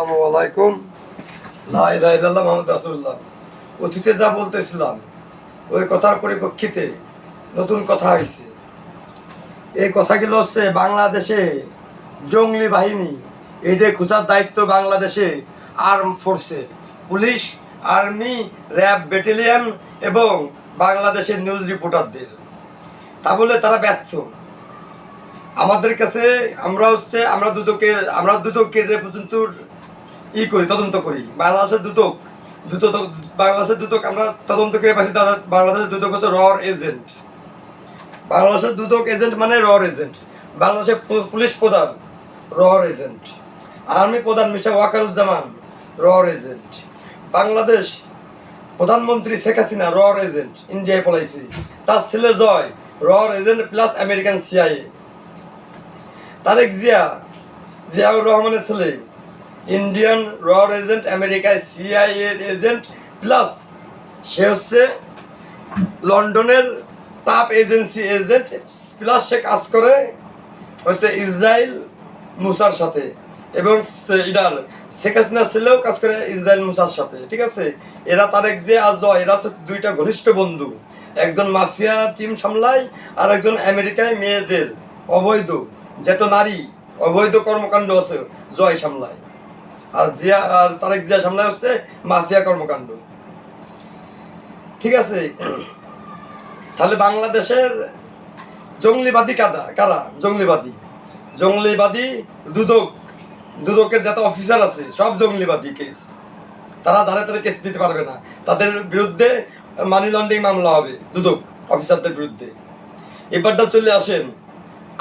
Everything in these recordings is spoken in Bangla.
আসসালামু আলাইকুম। লা ইলাহা ইল্লাল্লাহ মুহাম্মদ রাসূলুল্লাহ। অতীতে যা বলতেছিলাম, ওই কথার পরিপ্রেক্ষিতে নতুন কথা হয়েছে এই কথাগুলো হচ্ছে বাংলাদেশে জঙ্গলি বাহিনী এটাই খোঁজার দায়িত্ব বাংলাদেশে আর্ম ফোর্সের পুলিশ আর্মি র্যাব ব্যাটালিয়ন এবং বাংলাদেশের নিউজ রিপোর্টারদের তা বলে তারা ব্যর্থ। আমাদের কাছে আমরা হচ্ছে, আমরা দুদকের আমরা দুদকের পর্যন্ত ই করি, তদন্ত করি। বাংলাদেশের দুদক দুত বাংলাদেশের দুদক, আমরা তদন্ত করে পাচ্ছি বাংলাদেশের দুদক হচ্ছে রর এজেন্ট। বাংলাদেশের দুদক এজেন্ট মানে রর এজেন্ট। বাংলাদেশের পুলিশ প্রধান, রর এজেন্ট। আর্মি প্রধান মিস্টার ওয়াকারুজ্জামান, রর এজেন্ট। বাংলাদেশ প্রধানমন্ত্রী শেখ হাসিনা, রর এজেন্ট, ইন্ডিয়ায় পলাইছি। তার ছেলে Joy, রর agent plus American CIA Tarique Zia, Ziaur রহমানের ছেলে। ইন্ডিয়ান রর এজেন্ট আমেরিকায় সিআইএ এজেন্ট প্লাস সে হচ্ছে লন্ডনের টাপ এজেন্সি এজেন্ট প্লাস সে কাজ করে হচ্ছে ইসরায়েল মুসার সাথে। এবং ইরার শেখ হাসিনার ছেলেও কাজ করে ইসরায়েল মুসার সাথে, ঠিক আছে? এরা তারেক যে আর জয়, এরা হচ্ছে দুইটা ঘনিষ্ঠ বন্ধু। একজন মাফিয়া টিম সামলায় আর একজন আমেরিকায় মেয়েদের, অবৈধ যেত নারী, অবৈধ কর্মকাণ্ড আছে, জয় সামলায়। আর জিয়া, আর তারেক জিয়া হচ্ছে মাফিয়া কর্মকাণ্ড। ঠিক আছে? তাহলে বাংলাদেশের জঙ্গলিবাদী কাদা, কারা? জঙ্গলিবাদী। জঙ্গলিবাদী দুদক। দুদকের অফিসার আছে, সব জঙ্গলিবাদী কেস তারা যারা তারা কেস দিতে পারবে না। তাদের বিরুদ্ধে মানি লন্ডারিং মামলা হবে, দুদক অফিসারদের বিরুদ্ধে। এবারটা চলে আসেন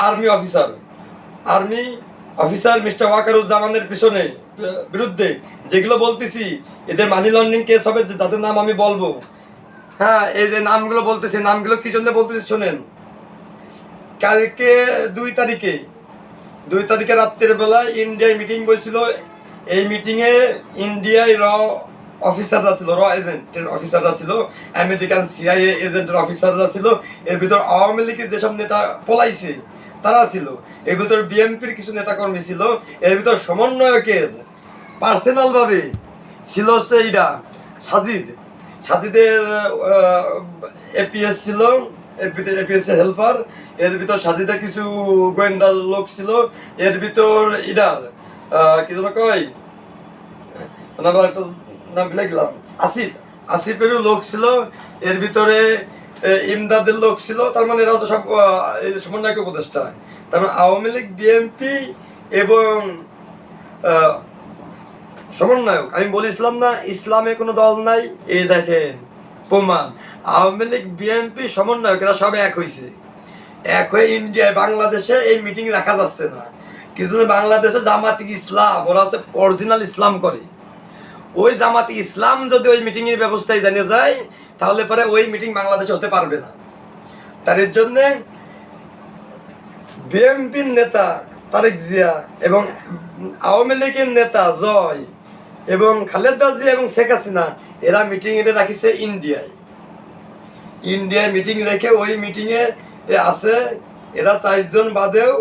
army officer army officer mister ওয়াকারুজ্জামানের পিছনে। বিরুদ্ধে যেগুলো বলতেছি, এদের মানি লন্ডারিং কেস হবে যাদের নাম আমি বলব। হ্যাঁ এই যে নামগুলো বলতেছি, নামগুলো কি জন্য বলতেছি শোনেন। কালকে দুই তারিখে দুই তারিখে রাত্রের বেলায় ইন্ডিয়ায় মিটিং বসছিল এই মিটিংয়ে ইন্ডিয়ায় র অফিসাররা ছিল, র এজেন্টের অফিসাররা ছিল আমেরিকান সিআইএ এজেন্টের অফিসাররা ছিল। এর ভিতর আওয়ামী লীগের যেসব নেতা পলাইছে, তারা ছিল। এর ভিতর বিএনপির কিছু নেতাকর্মী ছিল। এর ভিতর সমন্বয়কের পার্সোনাল ভাবে ছিল হচ্ছে এইটা সাজিদ। সাজিদের এপিএস ছিল এপিএস হেল্পার এর ভিতর সাজিদের কিছু গোয়েন্দার লোক ছিল। এর ভিতর ইডার কি যেন কয়? নাম একটা নাম ভুলে আসিফ, আসিফেরও লোক ছিল। এর ভিতরে ইমদাদের লোক ছিল। তার মানে এরা সব সমন্বয়ক উপদেষ্টা। তার মানে আওয়ামী লীগ, বিএনপি এবং সমন্বয়ক, আমি বলেছিলাম না, ইসলামে কোনো দল নাই, এই দেখেন, প্রমাণ। আওয়ামী লীগ, বিএনপি, সমন্বয়ক, এরা সব এক হয়েছে এক হয়ে ইন্ডিয়ায় বাংলাদেশে এই মিটিং রাখা যাচ্ছে না। কিছু বাংলাদেশে জামাতি ইসলাম, ওরা হচ্ছে অরিজিনাল ইসলাম করে। ওই জামাতি ইসলাম যদি ওই মিটিং এর ব্যবস্থায় জানিয়ে যায়, তাহলে পরে ওই মিটিং বাংলাদেশে হতে পারবে না। তার জন্যে বিএনপির নেতা তারেক জিয়া এবং আওয়ামী লীগের নেতা জয় এবং খালেদা জিয়া এবং শেখ হাসিনা, এরা মিটিং এটা রাখিছে ইন্ডিয়ায় ইন্ডিয়ায় মিটিং রেখে ওই মিটিংয়ে আছে, এরা চারজন বাদেও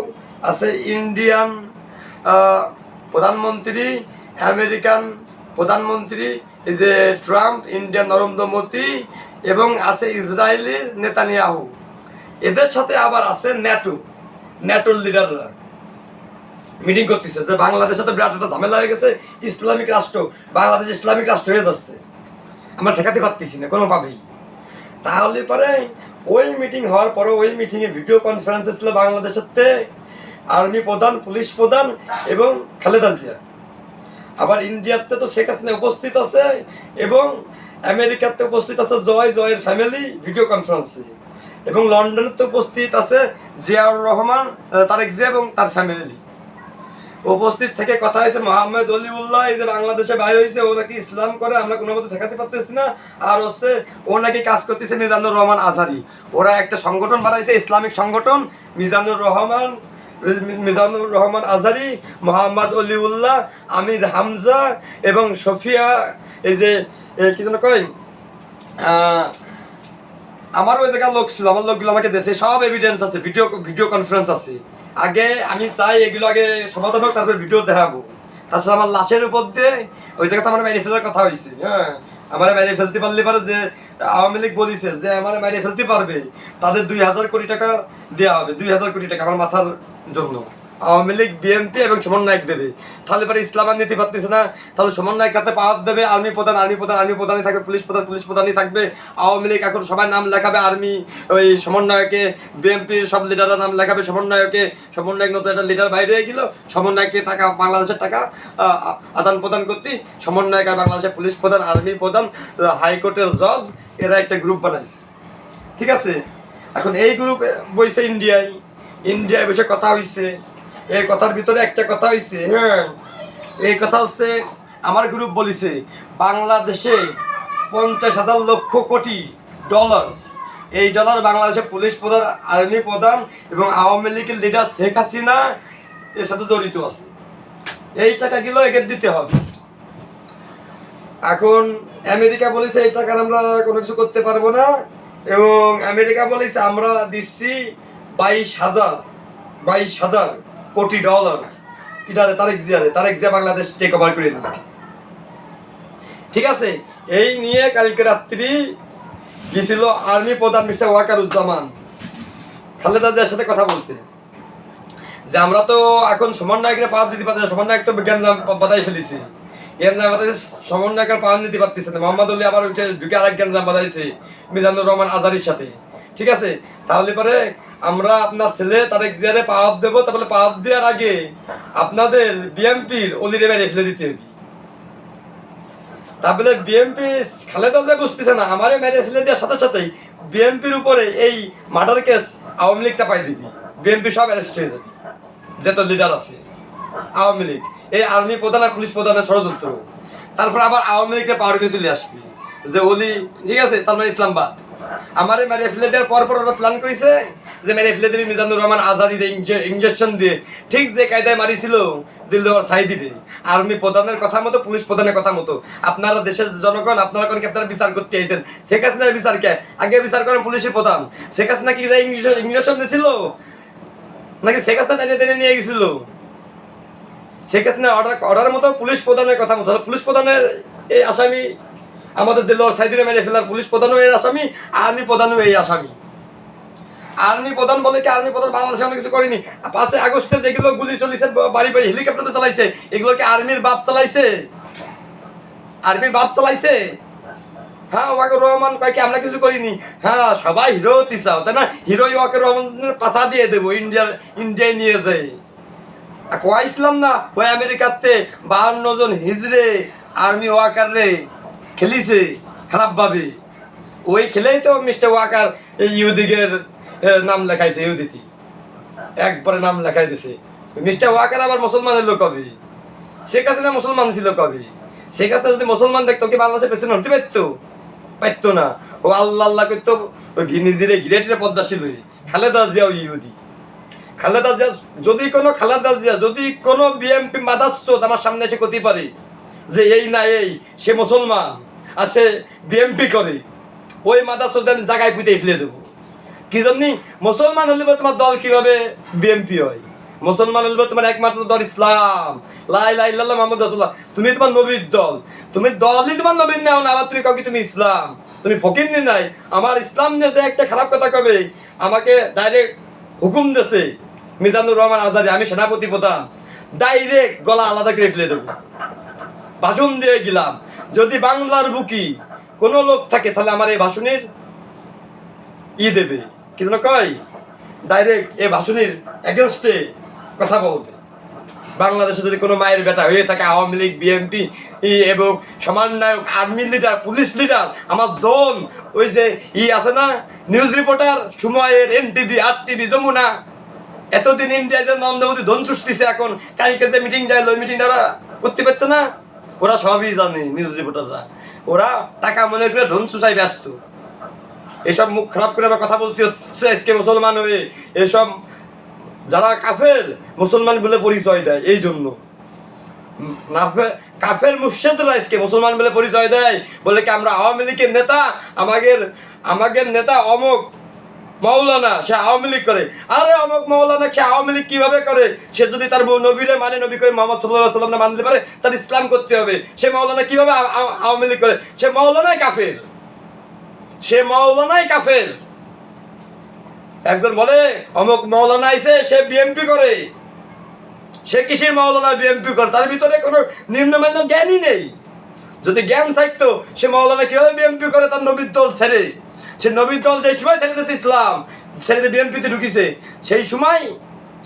আছে ইন্ডিয়ান প্রধানমন্ত্রী আমেরিকান প্রধানমন্ত্রী, এই যে ট্রাম্প ইন্ডিয়ান নরেন্দ্র মোদী এবং আছে ইসরায়েলের নেতানিয়াহু। এদের সাথে আবার আছে ন্যাটো ন্যাটোর লিডাররা মিটিং করতেছে যে বাংলাদেশে তো বিরাট একটা ঝামেলা হয়ে গেছে, ইসলামিক রাষ্ট্র, বাংলাদেশ ইসলামিক রাষ্ট্র হয়ে যাচ্ছে। আমরা ঠেকাতে পারতেছি না, কোনোভাবেই। তাহলে পরে ওই মিটিং হওয়ার পরে ওই মিটিংয়ে ভিডিও কনফারেন্স ছিল বাংলাদেশের আর্মি প্রধান পুলিশ প্রধান এবং খালেদা জিয়া। আবার ইন্ডিয়াতে তো শেখ হাসিনা উপস্থিত আছে এবং আমেরিকাতে উপস্থিত আছে জয় জয়ের ফ্যামিলি ভিডিও কনফারেন্সে এবং লন্ডনেতে উপস্থিত আছে জিয়াউর রহমান তারেক জিয়া এবং তার ফ্যামিলি উপস্থিত থেকে কথা হয়েছে মোহাম্মদ অলিউল্লাহ, এই যে বাংলাদেশে বাইরে হয়েছে, ও নাকি ইসলাম করে, আমরা কোনো মতে ঠেকাতে পারতেছি না। আর হচ্ছে, ও নাকি কাজ করতেছে মিজানুর রহমান আজহারি ওরা একটা সংগঠন বানাইছে, ইসলামিক সংগঠন, মিজানুর রহমান মিজানুর রহমান আজহারি মোহাম্মদ অলিউল্লাহ, আমির হামজা এবং সফিয়া এই যে কি যেন কয় আমার ওই জায়গার লোক ছিল, আমার লোকগুলো আমাকে দেশে সব এভিডেন্স আছে ভিডিও ভিডিও কনফারেন্স আছে। আগে আমি চাই এগুলো আগে সমাধান হোক তারপর ভিডিও দেখাবো। তাছাড়া আমার লাশের উপর দিয়ে ওই জায়গাতে আমার মেরে ফেলার কথা হয়েছে হ্যাঁ। আমার মেরে ফেলতে পারলে পারে যে আওয়ামী লীগ বলেছে যে আমার মেরে ফেলতে পারবে, তাদের দুই হাজার কোটি টাকা দেওয়া হবে, দুই হাজার কোটি টাকা আমার মাথার জন্য। আওয়ামী লীগ, বিএনপি এবং সমন্বয়ক দেবে। তাহলে পরে ইসলাম আর নীতি পারতেছে না। তাহলে সমন্বয়ক কাতে পাওয়ার দেবে। আর্মি প্রধান আর্মি প্রধান, আর্মি প্রধানই থাকবে, পুলিশ প্রধান, পুলিশ প্রধানই থাকবে। আওয়ামী লীগ এখন সবাই নাম লেখাবে আর্মি, ওই সমন্বয়কে। বিএনপির সব লিডাররা নাম লেখাবে সমন্বয়কে। সমন্বয়ক নতুন একটা লিডার বাইরে হয়ে গেল। সমন্বয়কে টাকা, বাংলাদেশের টাকা আদান প্রদান করতে সমন্বয়ক আর বাংলাদেশের পুলিশ প্রধান, আর্মি প্রধান হাইকোর্টের জজ, এরা একটা গ্রুপ বানাইছে। ঠিক আছে? এখন এই গ্রুপ বইছে ইন্ডিয়ায়। ইন্ডিয়ায় বসে কথা হইছে। এই কথার ভিতরে একটা কথা হইছে। হ্যাঁ। এই কথা হচ্ছে আমার গ্রুপ বলিছে বাংলাদেশে পঞ্চাশ হাজার লক্ষ কোটি ডলার এই ডলার বাংলাদেশের পুলিশ প্রধান আর্মি প্রধান এবং আওয়ামী লীগের লিডার শেখ হাসিনা এর সাথে জড়িত আছে। এই টাকাগুলো একে দিতে হবে। এখন আমেরিকা বলেছে এই টাকার আমরা কোনো কিছু করতে পারব না এবং আমেরিকা বলেছে আমরা দিচ্ছি বাইশ হাজার বাইশ হাজার কোটি ডলার। এটারে তারেক জিয়ারে, তারেক জিয়া বাংলাদেশ টেক ওভার করে দিবে। ঠিক আছে? এই নিয়ে কালকে রাত্রি গেছিল আর্মি প্রধান মিস্টার ওয়াকারুজ্জামান। খালেদা জিয়ার সাথে কথা বলতে। যে আমরা তো এখন সমন্বয়কের পাওয়ার দিতে পারছি সমন্বয়ক তো গ্যাঞ্জাম বাদাই ফেলেছি। গ্যাঞ্জাম বাদাই সমন্বয়কের দিতে পারতেছে না। মোহাম্মদ আলী আবার উঠে ঢুকে আরেক গ্যাঞ্জাম বাদাইছে মিজানুর রহমান আজারির সাথে। ঠিক আছে? তাহলে পরে আমরা আপনার ছেলে তারেক জিয়ারে পাওয়ার দেবো তাহলে পাওয়ার দেওয়ার আগে আপনাদের বিএমপির অলিরে মেরে ফেলে দিতে হবে। তারপরে বিএমপি খালেদা জিয়া বুঝতেছে না, আমারে মেরে ফেলে দেওয়ার সাথে সাথেই বিএমপির উপরে এই মার্ডার কেস আওয়ামী লীগ চাপাই দিবি। বিএমপি সব অ্যারেস্ট হয়ে যাবে। যত লিডার আছে, আওয়ামী লীগ। এই আর্মি প্রধান আর পুলিশ প্রধানের ষড়যন্ত্র। তারপর আবার আওয়ামী লীগকে পাওয়ার দিয়ে চলে আসবি। যে ওলি ঠিক আছে, তার মানে ইসলামবাদ। আমারে মেরে ফেলে দেওয়ার পর পর ওরা প্ল্যান করেছে যে মেরে ফেলে দিবি মিজানুর রহমান আজাদি ইঞ্জেকশন দিয়ে। ঠিক যে কায়দায় মারিছিল দিলদার সাইদিরে আর্মি প্রধানের কথা মতো, পুলিশ প্রধানের কথা মতো। আপনারা দেশের জনগণ, আপনারা কোন আপনারা বিচার করতে আইছেন? শেখ হাসিনার বিচার কে? আগে বিচার করেন পুলিশের প্রধান। শেখ হাসিনা কি ইঞ্জেকশন দিয়েছিল নাকি শেখ হাসিনা টেনে টেনে নিয়ে গেছিল? শেখ হাসিনা অর্ডার অর্ডার মতো পুলিশ প্রধানের কথা মতো। পুলিশ প্রধানের এই আসামি আমাদের দিল্লার সাইদিনে মেরে ফেলার পুলিশ প্রধানও এই আসামি, আর্মি প্রধানও এই আসামি। আর্মি প্রধান বলে কি আর্মি প্রধান বাংলাদেশে অনেক কিছু করেনি? পাঁচে আগস্টে যেগুলো গুলি চলিছে বাড়ি বাড়ি হেলিকপ্টারে চালাইছে, এগুলো কি আর্মির বাপ চালাইছে? আর্মির বাপ চালাইছে? হ্যাঁ ওয়াকে রহমান কয় কি, আমরা কিছু করিনি। হ্যাঁ সবাই হিরো হতে চাও তাই না? হিরো ওয়াকে রহমানের পাশা দিয়ে দেবো, ইন্ডিয়ার, ইন্ডিয়ায় নিয়ে যাই। কোয়া ইসলাম না? ওই আমেরিকাতে বাহান্ন জন হিজড়ে, আর্মি ওয়াকার রে। খেলিছে, খারাপ ভাবে। ওই খেলেই তো মিস্টার ওয়াকার ইহুদিগের নাম লেখাইছে, ইহুদিতে। একবারে নাম লেখাই দিছে। মিস্টার ওয়াকার আবার মুসলমান হলো কবে? শেখ হাসিনা মুসলমান ছিল কবি? শেখ হাসিনা যদি মুসলমান দেখতো, কি বাংলাদেশে পেছনে হতে পারতো? পারতো না। ও আল্লাহ আল্লাহ করতো দিলে ঘিরে টিরে পদ্মাশীল হয়ে। খালেদা জিয়াও ইহুদি। খালেদা জিয়া, যদি কোনো খালেদা জিয়া, যদি কোনো বিএমপি মাদাস্রোত আমার সামনে এসে করতে পারে যে এই না এই, সে মুসলমান। আর সে বিএমপি করে। ওই মাদাস্রোত আমি জায়গায় পুঁতে ফেলে দেবো। কি জন্যি? মুসলমান হলে তোমার দল কীভাবে বিএমপি হয়? মুসলমান হলে তোমার একমাত্র দল ইসলাম। লাই লাই মোহাম্মদ রাসূলুল্লাহ। তুমি তোমার নবীর দল। তুমি দলই তোমার নবীর নাও না, আবার তুমি কাউকে তুমি ইসলাম। তুমি ফকির নি নাই। আমার ইসলাম নিয়ে যে একটা খারাপ কথা কবে? আমাকে ডাইরেক্ট হুকুম দেছে মিজানুর রহমান আজারি, আমি সেনাপতি প্রধান। ডাইরেক্ট গলা আলাদা করে ফেলে দেবো। ভাষণ দিয়ে গেলাম। যদি বাংলার বুকি কোনো লোক থাকে, তাহলে আমার এই ভাষণের ই দেবে। কি যেন কয়? ডাইরেক্ট এই ভাষণের এগেনস্টে কথা বলবে। বাংলাদেশে যদি কোনো মায়ের বেটা হয়ে থাকে, আওয়ামী লীগ বিএনপি এবং সমন্বয়ক আর্মি লিডার পুলিশ লিডার আমার দল ওই যে ই আছে না নিউজ রিপোর্টার সময়ের এনটিভি আর টিভি যমুনা, এতদিন ইন্ডিয়া যে নন্দমতি ধন সৃষ্টিছে এখন কালকে যে মিটিং যায়, ওই মিটিং ওরা করতে পারতো না? ওরা সবই জানে নিউজ রিপোর্টাররা ওরা টাকা মনে করে ধন চুষাই ব্যস্ত। এসব মুখ খারাপ করে আবার কথা বলতে হচ্ছে, আজকে মুসলমান হয়ে। এসব যারা কাফের, মুসলমান বলে পরিচয় দেয়, এই জন্য। কাফের মুর্শেদরা আজকে মুসলমান বলে পরিচয় দেয়। বলে কি আমরা আওয়ামী লীগের নেতা? আমাদের আমাদের নেতা অমক। মাওলানা সে আওয়ামী লীগ করে। আরে অমুক মাওলানা সে আওয়ামী লীগ কীভাবে করে? সে যদি তার নবীরে মানে নবী করে মোহাম্মদ সাল্লাহ সাল্লাম না মানতে পারে, তার ইসলাম করতে হবে। সে মাওলানা কীভাবে আওয়ামী লীগ করে? সে মাওলানাই কাফের। সে মাওলানাই কাফের। একজন বলে, অমুক মাওলানা আইছে, সে বিএমপি করে। সে কিসের মাওলানা করে? তার ভিতরে কোনো নিম্নমান্য জ্ঞানই নেই। যদি জ্ঞান থাকতো, সে মাওলানা কীভাবে বিএমপি করে তার নবীর দল ছেড়ে? সে নবীর দল যে সময় ছেড়ে ইসলাম, ছেড়ে দিয়ে বিএমপিতে ঢুকিছে, সেই সময়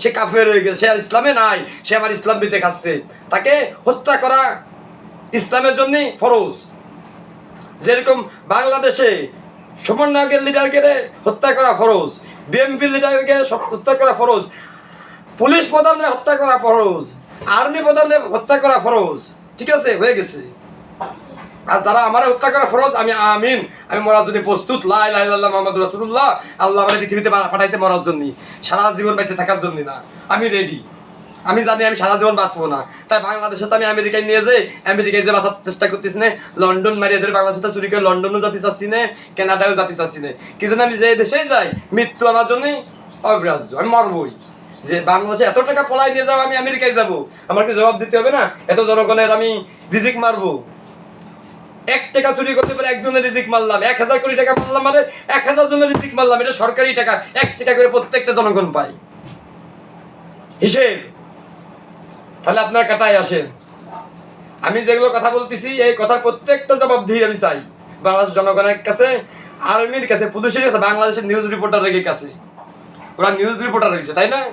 সে কাফের হয়ে গেছে, সে আর ইসলামে নাই, সে আমার ইসলাম বেঁচে খাচ্ছে। তাকে হত্যা করা ইসলামের জন্য ফরজ। যেরকম বাংলাদেশে সমন্বয়কের লিডারকে হত্যা করা ফরজ বিএমপি লিডারকে হত্যা করা ফরজ, পুলিশ প্রধানরে হত্যা করা ফরজ আর্মি প্রধানরে হত্যা করা ফরজ, ঠিক আছে? হয়ে গেছে। আর যারা আমার হত্যা করা ফরজ, আমি আমিন। আমি মরার জন্য প্রস্তুত। লাই লাই আল্লাহ মোহাম্মদ রসুল্লাহ আল্লাহ আমার পৃথিবীতে পাঠাইছে মরার জন্য সারা জীবন বেঁচে থাকার জন্য না। আমি রেডি আমি জানি আমি সারা জীবন বাঁচবো না। তাই বাংলাদেশে তো আমি আমেরিকায় নিয়ে যাই। আমেরিকায় যে বাঁচার চেষ্টা করতেছি না, লন্ডন মারিয়ে ধরে বাংলাদেশে চুরি করে লন্ডনও যেতে চাচ্ছি না কানাডাও যেতে চাচ্ছি না। কি জন্য আমি যে দেশেই যাই, মৃত্যু আমার জন্যই অগ্রাহ্য। আমি মরবই। যে বাংলাদেশে এত টাকা পলাই নিয়ে যাব আমি আমেরিকায় যাব। আমার কি জবাব দিতে হবে না? এত জনগণের আমি রিজিক মারবো। এক টাকা চুরি করতে পারে একজনের রিজিক মারলাম। এক হাজার কোটি টাকা মারলাম মানে এক হাজার জনের রিজিক মারলাম। এটা সরকারি টাকা। এক টাকা করে প্রত্যেকটা জনগণ পায়। হিসেব। তাহলে আপনার কাটায় আসেন। আমি যেগুলো কথা বলতেছি, এই কথার প্রত্যেকটা জবাব দিয়ে আমি চাই। বাংলাদেশ জনগণের কাছে, আর্মির কাছে, পুলিশের কাছে, বাংলাদেশের নিউজ রিপোর্টারের কাছে। ওরা নিউজ রিপোর্টার হয়েছে তাই না?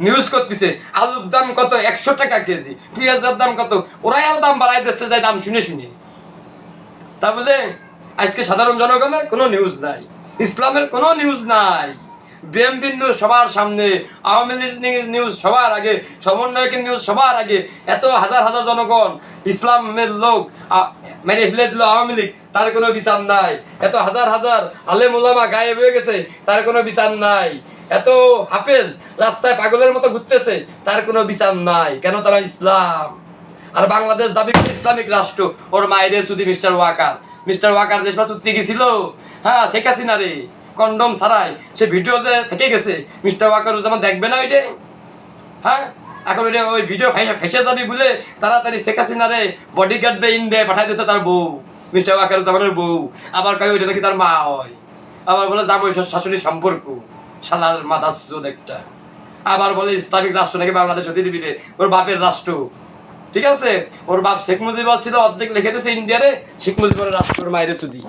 নিউজ করতেছে, আলুর দাম কত? একশো টাকা কেজি। পেঁয়াজের দাম কত? ওরাই আরও দাম বাড়াই দিচ্ছে যায় দাম শুনে শুনে। তা বলে, আজকে সাধারণ জনগণের কোনো নিউজ নাই, ইসলামের কোনো নিউজ নাই। বিএমপি নিউজ সবার সামনে, আওয়ামী লীগ নিউজ সবার আগে, সমন্বয়কের নিউজ সবার আগে। এত হাজার হাজার জনগণ, ইসলামের লোক মেরে ফেলে দিল আওয়ামী লীগ, তার কোনো বিচার নাই। এত হাজার হাজার আলেম ওলামা গায়েব হয়ে গেছে, তার কোনো বিচার নাই। এত হাফেজ রাস্তায় পাগলের মতো ঘুরতেছে, তার কোনো বিচার নাই। কেন তারা ইসলাম? আর বাংলাদেশ দাবি করে ইসলামিক রাষ্ট্র। ওর মায়ের শুধু মিস্টার ওয়াকার। মিস্টার ওয়াকার দেশ চুক্তি গেছিল। হ্যাঁ শেখ হাসিনা রে। কন্ডম ছাড়াই। সে ভিডিও যে থেকে গেছে মিস্টার ওয়াকার যেমন দেখবে না ওইটা হ্যাঁ এখন ওইটা ওই ভিডিও ফেসে যাবি বলে তাড়াতাড়ি শেখ হাসিনা রে বডিগার্ড দিয়ে ইন্ডিয়ায় পাঠাই দিয়েছে তার বউ। মিস্টার ওয়াকার জামানের বউ। আবার কয় ওইটা নাকি তার মা হয়? আবার বলে যাব শাশুড়ির সম্পর্ক। শালার মাথা সুদ একটা। আবার বলে ইসলামিক রাষ্ট্র নাকি বাংলাদেশ হতে রে, ওর বাপের রাষ্ট্র। ঠিক আছে? ওর বাপ শেখ মুজিবর ছিল, অর্ধেক লিখে দিয়েছে ইন্ডিয়ারে শেখ মুজিবুর রাষ্ট্রের মায়ের সুদী।